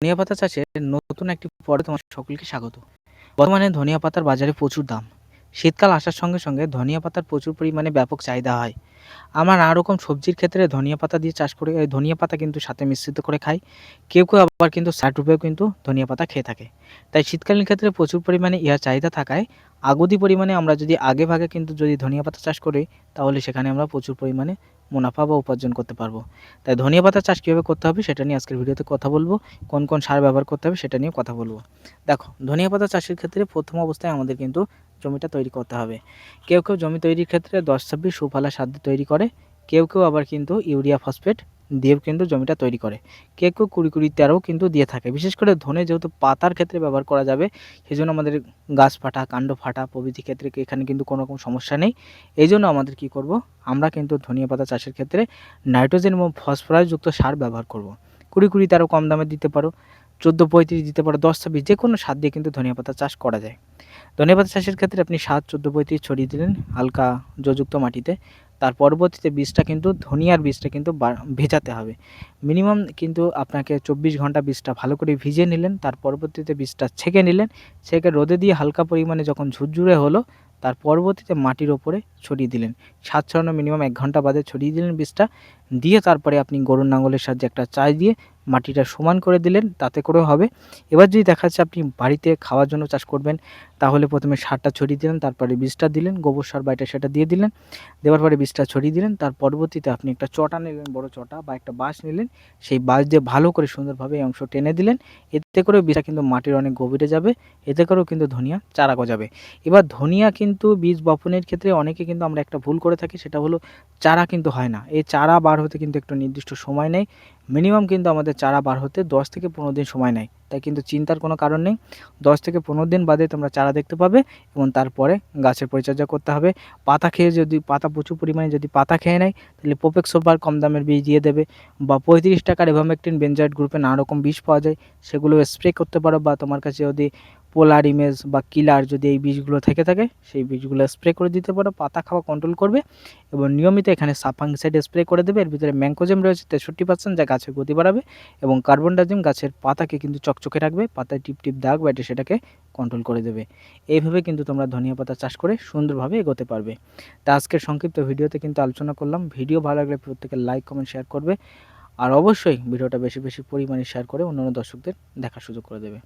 ধনিয়া পাতা চাষের নতুন একটি পরে তোমার সকলকে স্বাগত। বর্তমানে ধনিয়া পাতার বাজারে প্রচুর দাম। শীতকাল আসার সঙ্গে সঙ্গে ধনিয়া পাতার প্রচুর পরিমাণে ব্যাপক চাহিদা হয়। আমার নানা রকম সবজির ক্ষেত্রে ধনিয়া পাতা দিয়ে চাষ করে ধনিয়া পাতা কিন্তু সাথে মিশ্রিত করে খাই। কেউ কেউ আবার কিন্তু ষাট রুপেও কিন্তু ধনিয়া পাতা খেয়ে থাকে। তাই শীতকালীন ক্ষেত্রে প্রচুর পরিমাণে ইহার চাহিদা থাকায় আগুদি পরিমাণে আমরা যদি আগে ভাগে কিন্তু যদি ধনিয়া পাতা চাষ করি, তাহলে সেখানে আমরা প্রচুর পরিমাণে মুনাফা বা উপার্জন করতে পারব। তাই ধনিয়া পাতা চাষ কীভাবে করতে হবে সেটা নিয়ে আজকের ভিডিওতে কথা বলব, কোন কোন সার ব্যবহার করতে হবে সেটা নিয়ে কথা বলব। দেখো, ধনিয়া পাতা চাষের ক্ষেত্রে প্রথম অবস্থায় আমাদের কিন্তু জমিটা তৈরি করতে হবে। কেউ কেউ জমি তৈরির ক্ষেত্রে দশ, ছাব্বিশ সুফলা সার তৈরি করে, কেউ কেউ আবার কিন্তু ইউরিয়া ফসফেট দিয়েও কিন্তু জমিটা তৈরি করে। কেউ কেউ কুড়ি কুড়ি তেরোও কিন্তু দিয়ে থাকে। বিশেষ করে ধনে যেহেতু পাতার ক্ষেত্রে ব্যবহার করা যাবে সেই জন্য আমাদের গাছ ফাটা, কাণ্ড ফাটা প্রভৃতি ক্ষেত্রে এখানে কিন্তু কোনো রকম সমস্যা নেই। এই জন্য আমাদের কি করব? আমরা কিন্তু ধনিয়া পাতা চাষের ক্ষেত্রে নাইট্রোজেন এবং ফসফরাসযুক্ত সার ব্যবহার করব। কুড়ি কুড়ি তেরো কম দামে দিতে পারো, চোদ্দ পঁয়ত্রিশ দিতে পারো, দশ, ছাব্বিশ যে কোনো সার দিয়ে কিন্তু ধনিয়া পাতা চাষ করা যায়। ধনিয়া পাতা চাষের ক্ষেত্রে আপনি সাত, চোদ্দ পঁয়ত্রিশ ছড়িয়ে দিলেন হালকা জযুক্ত মাটিতে। তার পরবর্তীতে বীজটা কিন্তু, ধনিয়ার বীজটা কিন্তু ভেজাতে হবে। মিনিমাম কিন্তু আপনাকে চব্বিশ ঘণ্টা বীজটা ভালো করে ভিজিয়ে নিলেন, তার পরবর্তীতে বীজটা ছেঁকে নিলেন, ছেঁকে রোদে দিয়ে হালকা পরিমাণে যখন ঝুরঝুরে হলো, তার পরবর্তীতে মাটির ওপরে ছড়িয়ে দিলেন। সাত ছড়ানো মিনিমাম এক ঘণ্টা বাদে ছড়িয়ে দিলেন বীজটা, দিয়ে তারপরে আপনি গরুর নাঙ্গলের সাহায্যে একটা চাই দিয়ে মাটিটা সমান করে দিলেন, তাতে করেও হবে। এবার যদি দেখা যাচ্ছে আপনি বাড়িতে খাওয়ার জন্য চাষ করবেন, তাহলে প্রথমে সারটা ছড়িয়ে দিলেন, তারপরে বীজটা দিলেন, গোবর সার বা এটা সেটা দিয়ে দিলেন, দেওয়ার পরে বীজটা ছড়িয়ে দিলেন, তার পরবর্তীতে আপনি একটা চটা নিলেন, বড় চটা বা একটা বাঁশ নিলেন সেই বাঁশ দিয়ে ভালো করে সুন্দরভাবে এই অংশ টেনে দিলেন। এতে করেও বীজটা কিন্তু মাটির অনেক গভীরে যাবে, এতে করেও কিন্তু ধনিয়া চারা গজাবে। এবার ধনিয়া কিন্তু বীজ বপনের ক্ষেত্রে অনেকে কিন্তু আমরা একটা ভুল করে থাকি, সেটা হলো চারা কিন্তু হয় না। এই চারা বার হতে কিন্তু একটু নির্দিষ্ট সময় নেই মিনিমাম কিন্তু আমাদের চারা বার হতে দশ থেকে পনেরো দিন সময় নেয়। তাই কিন্তু চিন্তার কোনো কারণ নেই, দশ থেকে পনেরো দিন বাদে তোমরা চারা দেখতে পাবে এবং তারপরে গাছের পরিচর্যা করতে হবে। পাতা খেয়ে যদি, পাতা প্রচুর পরিমাণে যদি পাতা খেয়ে নেয়, তাহলে পোপেক সোপার কম দামের বীজ দিয়ে দেবে বা পঁয়ত্রিশ টাকার এভামেকটিন বেঞ্জয়েড গ্রুপে নানা রকম বীজ পাওয়া যায় সেগুলো স্প্রে করতে পারো বা তোমার কাছে যদি পোলার ইমেজ বা কিলার যদি এই বীজগুলো থেকে থাকে, সেই বীজগুলো স্প্রে করে দিতে পারো, পাতা খাওয়া কন্ট্রোল করবে এবং নিয়মিত এখানে সাফাঙ্গিসাইড স্প্রে করে দেবে। এর ভিতরে ম্যাঙ্কোজেম রয়েছে তেষট্টি পার্সেন্ট যা গাছের গতি বাড়াবে এবং কার্বন ডাইজিম গাছের পাতাকে কিন্তু চকচকে রাখবে, পাতায় টিপ টিপ দাগ বা সেটাকে কন্ট্রোল করে দেবে। এইভাবে কিন্তু তোমরা ধনিয়া পাতা চাষ করে সুন্দরভাবে এগোতে পারবে। তা আজকের সংক্ষিপ্ত ভিডিওতে কিন্তু আলোচনা করলাম। ভিডিও ভালো লাগলে প্রত্যেকে লাইক কমেন্ট শেয়ার করবে। আর অবশ্যই ভিডিওটা বেশি বেশি পরিমাণে শেয়ার করে অন্যান্য দর্শকদের দেখার সুযোগ করে দেবে।